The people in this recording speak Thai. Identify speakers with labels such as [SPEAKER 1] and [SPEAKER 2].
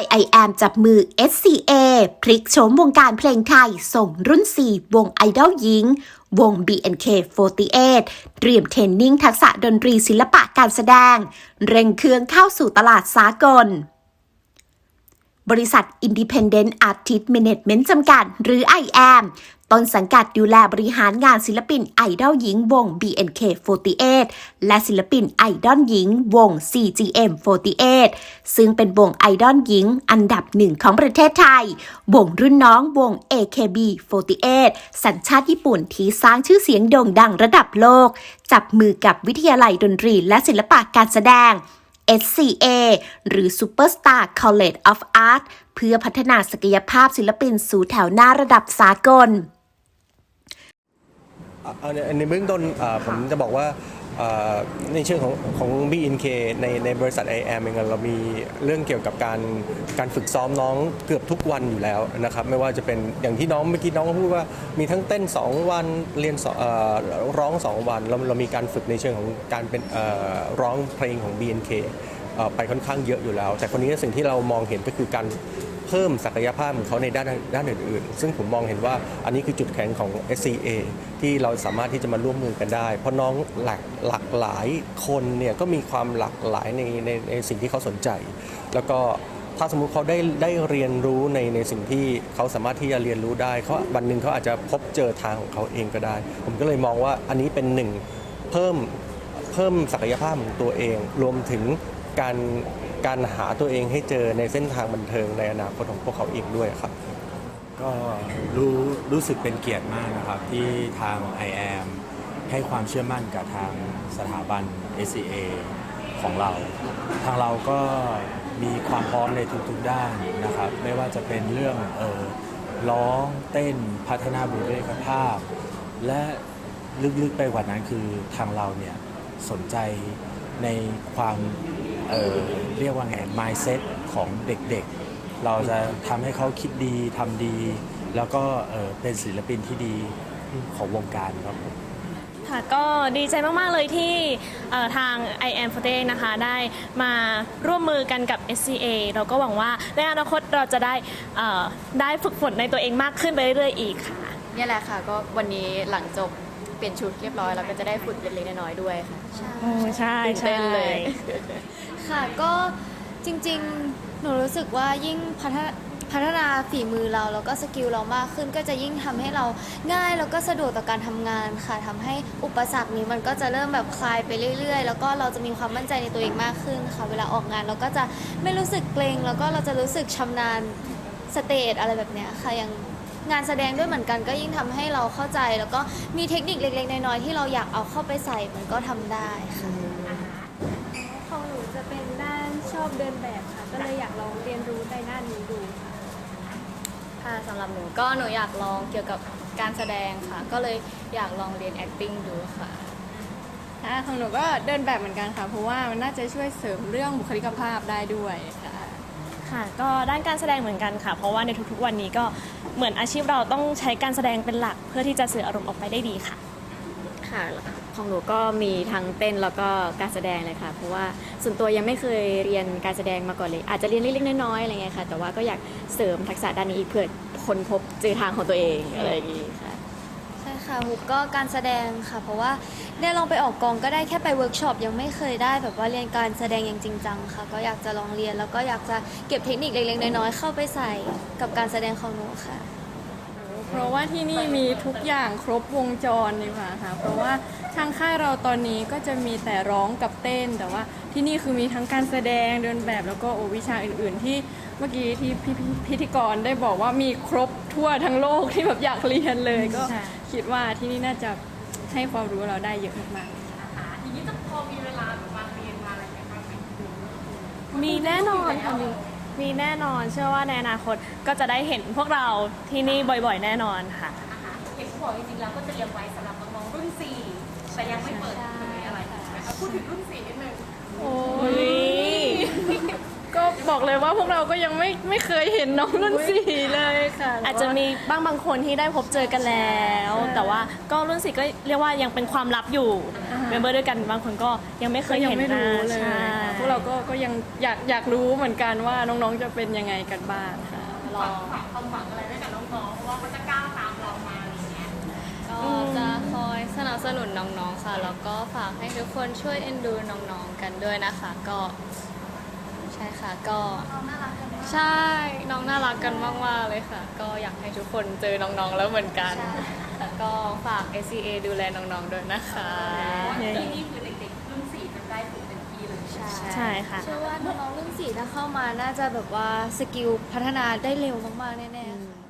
[SPEAKER 1] I I am จับมือ SCA พลิกโฉมวงการเพลงไทย ส่งรุ่น 4 วงไอดอลหญิง วง BNK48 เตรียมเทรนนิ่งทักษะดนตรีศิลปะการแสดง เร่งเครื่องเข้าสู่ตลาดสากล บริษัท Independent Artist Management จำกัด หรือ IAM ต้นสังกัดดูแลบริหารงานศิลปินไอดอลหญิงวง BNK48 และศิลปินไอดอลหญิงวง CGM48 ซึ่งเป็นวงไอดอลหญิงอันดับหนึ่งของประเทศไทย วงรุ่นน้องวง AKB48 สัญชาติญี่ปุ่นที่สร้างชื่อเสียงโด่งดังระดับโลก จับมือกับวิทยาลัยดนตรีและศิลปะการแสดง SCA หรือ Superstar College of Art เพื่อพัฒนาศักยภาพศิลปินสู่แถวหน้าระดับสากล
[SPEAKER 2] อะเอาในในเบื้องต้นอ่าผมจะบอกว่า ในเชิงของของ BNK ในในบริษัท IAM เองเรามีเรื่องเกี่ยวกับการการฝึกซ้อมน้องเกือบทุกวันอยู่แล้วนะครับไม่ว่าจะเป็นอย่างที่น้องเมื่อกี้น้องพูดว่ามีทั้งเต้น 2 วันเรียนสองเอ่อร้อง 2 วันเราเรามีการฝึกในเชิงของการเป็นร้องเพลงของ BNK ไปค่อนข้างเยอะอยู่แล้ว แต่คนนี้สิ่งที่เรามองเห็นก็คือการ เพิ่มศักยภาพของเขาในด้านด้านอื่นๆ ซึ่งผมมองเห็นว่าอันนี้คือจุดแข็งของ SCA ที่เราสามารถที่จะมาร่วมมือกันได้ เพราะน้องหลากหลากหลายคนเนี่ยก็มีความหลากหลายในในในสิ่งที่เขาสนใจ แล้วก็ถ้าสมมุติเขาได้ได้เรียนรู้ในในสิ่งที่เขาสามารถที่จะเรียนรู้ได้เขาวันหนึ่งเขาอาจจะพบเจอทางของเขาเองก็ได้ ผมก็เลยมองว่าอันนี้เป็นหนึ่งเพิ่มเพิ่มศักยภาพของตัวเอง รวมถึงการ การหาตัวเองให้เจอในเส้นทางบันเทิงในอนาคตของพวกเขาเองด้วยครับ
[SPEAKER 3] ก็รู้รู้สึกเป็นเกียรติมากนะครับ ที่ทาง i am ให้ความเชื่อมั่นกับทางสถาบัน SCA ของเรา ทางเราก็มีความพร้อมในทุกๆด้านนะครับ ไม่ว่าจะเป็นเรื่องเออร้องเต้นพัฒนาบุคลิกภาพ และลึกๆไปกว่านั้นคือทางเราเนี่ยสนใจในความ เอ่อเรียกว่าไง mindset ของเด็กๆ เราจะทำให้เขาคิดดีทำดี แล้วก็เอ่อเป็นศิลปินที่ดีของวงการครับผม
[SPEAKER 4] ค่ะก็ดีใจมาก ๆ เลยที่เอ่อทาง I am f o r t e นะคะได้มาร่วมมือกันกับ SCA เราก็หวังว่าในอนาคตเราจะได้เอ่อได้ฝึกฝนในตัวเองมากขึ้นไปเรื่อย ๆ อีกค่ะ
[SPEAKER 5] เนี่ยแหละค่ะก็วันนี้หลังจบเปลี่ยนชุดเรียบร้อยแล้วก็จะได้ฝึกเล็กๆน้อยๆด้วยค่ะ
[SPEAKER 4] โอ้ใช่
[SPEAKER 5] ตื่นเต้นเลย
[SPEAKER 6] ค่ะก็จริงๆ หนูรู้สึกว่ายิ่งพัฒนาพัฒนาฝีมือเราแล้วก็สกิลเรามากขึ้น ก็จะยิ่งทำให้เราง่ายแล้วก็สะดวกต่อการทำงานค่ะทำให้อุปสรรคนี้มันก็จะเริ่มแบบคลายไปเรื่อย ๆ แล้วก็เราจะมีความมั่นใจในตัวเองมากขึ้นค่ะ เวลาออกงานเราก็จะไม่รู้สึกเกรงแล้วก็เราจะรู้สึกชำนาญสเตจอะไรแบบเนี้ยค่ะอย่างงานแสดงด้วยเหมือนกันก็ยิ่งทำให้เราเข้าใจ แล้วก็มีเทคนิคเล็กๆน้อยๆที่เราอยากเอาเข้าไปใส่มันก็ทำได้ค่ะ
[SPEAKER 7] หนูจะเป็นด้านช อบเดินแบบค่ะ ก็เลยอยากลองเรียนรู้ในด้านนี้ดูค่ะ
[SPEAKER 5] ค่ะสำหรับหนูก็หนูอยากลองเกี่ยวกับการแสดงค่ะ ก็เลยอยากลองเรียน acting ดูค่ะ
[SPEAKER 7] ค่ะของหนูก็เดินแบบเหมือนกันค่ะ เพราะว่ามันน่าจะช่วยเสริมเรื่องบุคลิกภาพได้ด้วยค่ะ
[SPEAKER 4] ค่ะ ก็ด้านการแสดงเหมือนกันค่ะ เพราะว่าในทุกๆวันนี้ก็เหมือนอาชีพเราต้องใช้การแสดงเป็นหลัก เพื่อที่จะสื่ออารมณ์ออกไปได้ดีค่ะ
[SPEAKER 5] ค่ะ ของหนูก็มีทั้งเต้นแล้วก็การแสดงเลยค่ะ เพราะว่าส่วนตัวยังไม่เคยเรียนการแสดงมาก่อนเลย อาจจะเรียนเล็กๆน้อยๆอะไรเงี้ยค่ะ แต่ว่าก็อยากเสริมทักษะด้านนี้อีกเพื่อคนพบเจอทางของตัวเองอะไรอย่างงี้ค่ะ
[SPEAKER 6] ใช่ค่ะฮุกก็การแสดงค่ะ เพราะว่าได้ลองไปออกกองก็ได้แค่ไปเวิร์กช็อปยังไม่เคยได้แบบว่าเรียนการแสดงอย่างจริงจังค่ะ ก็อยากจะลองเรียนแล้วก็อยากจะเก็บเทคนิคเล็กๆน้อยๆเข้าไปใส่กับการแสดงของหนูค่ะ
[SPEAKER 7] เพราะว่าที่นี่มีทุกอย่างครบวงจรดีกว่าค่ะ เพราะว่าทางค่ายเราตอนนี้ก็จะมีแต่ร้องกับเต้น แต่ว่าที่นี่คือมีทั้งการแสดงเดินแบบแล้วก็โอวิชาอื่น ๆ ที่เมื่อกี้ที่พี่พี่พิธีกรได้บอกว่ามีครบทั่วทั้งโลกที่แบบอยากเรียนเลยก็
[SPEAKER 4] ใช่
[SPEAKER 7] คิดว่าที่นี่น่าจะให้ความรู้เราได้เยอะมากๆ
[SPEAKER 4] มีแน่นอนค่ะมี มีแน่นอนเชื่อว่าในอนาคตก็จะได้เห็นพวกเราที่นี่บ่อยๆ แน่นอนค่ะ
[SPEAKER 8] เห็นเขาบอกจริงๆแล้วก็เตรียมไว้สำหรับน้องๆรุ่น 4 แต่ยังไม่เปิดเผยอะไรถูกไหมคะพูดถึงรุ่น 4 นิดนึง
[SPEAKER 7] โอ้ยก็ บอกเลยว่าพวกเราก็ยังไม่ไม่เคยเห็นน้องรุ่นสี่เลยค่ะ
[SPEAKER 4] อาจจะมีบ้างบางคนที่ได้พบเจอกันแล้ว แต่ว่าก็รุ่นสี่ก็เรียกว่ายังเป็นความลับอยู่
[SPEAKER 7] อ่าฮ
[SPEAKER 4] เมมเบอร์ด้วยกันบางคนก็ยังไม่เค
[SPEAKER 7] ก็
[SPEAKER 4] ย
[SPEAKER 7] ยัง
[SPEAKER 4] เห็น
[SPEAKER 7] ไม่
[SPEAKER 4] หน้า
[SPEAKER 7] รู้เลย
[SPEAKER 4] ใช่
[SPEAKER 7] ค่ะพวกเราก็ก็ยังอยากอยากรู้เหมือนกันว่าน้องๆจะเป็นยังไงกันบ้างค่ะ
[SPEAKER 8] ฝากฝากความหวังอะไรไว้กับน้องๆเพราะว่าเขาจะก้าวตามเรามาอะไรอย่างเงี้ย
[SPEAKER 9] ก็จะคอยสนับสนุนน้องๆค่ะแล้วก็ฝากให้ทุกคนช่วยเอ็นดูน้องๆกันด้วยนะคะ ก็ ใช่ค่ะก็ใช่น้องน่ารักกันมากๆเลยค่ะ ก็อยากให้ทุกคนเจอน้องๆแล้วเหมือนกัน แล้วก็ฝาก SCA ดูแลน้องๆด้วยนะคะ
[SPEAKER 8] ที่นี่คือเด็กๆรุ่นสี่จะได้ฝึกเต็มที่เลย
[SPEAKER 4] ใช่ค่ะ
[SPEAKER 6] เชื่อว่าน้องๆรุ่นสี่ถ้าเข้ามาน่าจะแบบว่าสกิลพัฒนาได้เร็วมากๆแน่ๆค่ะ